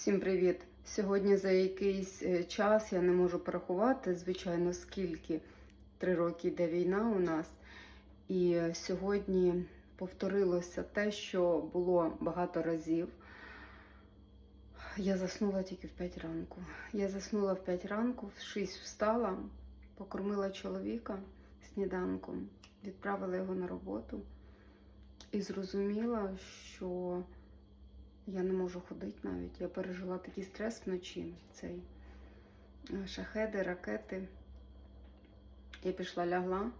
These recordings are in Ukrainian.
Всім привіт! Сьогодні за якийсь е, час я не можу порахувати, звичайно, скільки три роки йде війна у нас. І е, сьогодні повторилося те, що було багато разів. Я заснула тільки в 5 ранку. Я заснула в 5 ранку, в 6 встала, покормила чоловіка сніданком, відправила його на роботу і зрозуміла, що я не можу ходити навіть. Я пережила такий стрес вночі. Цей е, шахеди, ракети. Я пішла лягла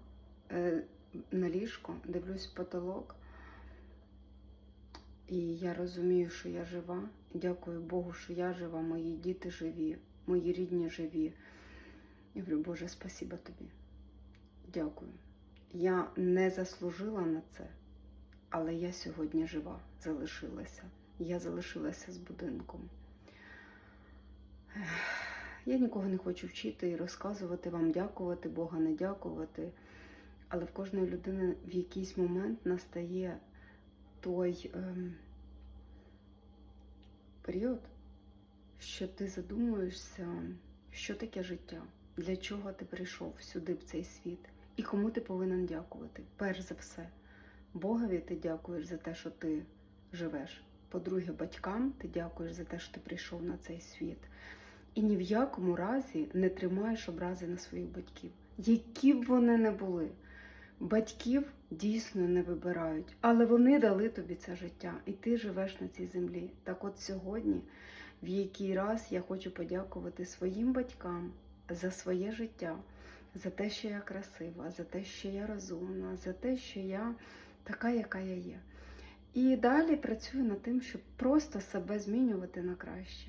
е, на ліжко, дивлюсь в потолок. І я розумію, що я жива. Дякую Богу, що я жива, мої діти живі, мої рідні живі. І говорю, Боже, спасіба тобі. Дякую. Я не заслужила на це, але я сьогодні жива залишилася. Я залишилася з будинком. Я нікого не хочу вчити і розказувати вам, дякувати Бога, не дякувати. Але в кожної людини в якийсь момент настає той ем, період, що ти задумуєшся, що таке життя, для чого ти прийшов сюди, в цей світ, і кому ти повинен дякувати. Перш за все, Богові ти дякуєш за те, що ти живеш. По-друге, батькам ти дякуєш за те, що ти прийшов на цей світ. І ні в якому разі не тримаєш образи на своїх батьків, які б вони не були. Батьків дійсно не вибирають, але вони дали тобі це життя, і ти живеш на цій землі. Так от сьогодні, в який раз я хочу подякувати своїм батькам за своє життя, за те, що я красива, за те, що я розумна, за те, що я така, яка я є. І далі працюю над тим, щоб просто себе змінювати на краще.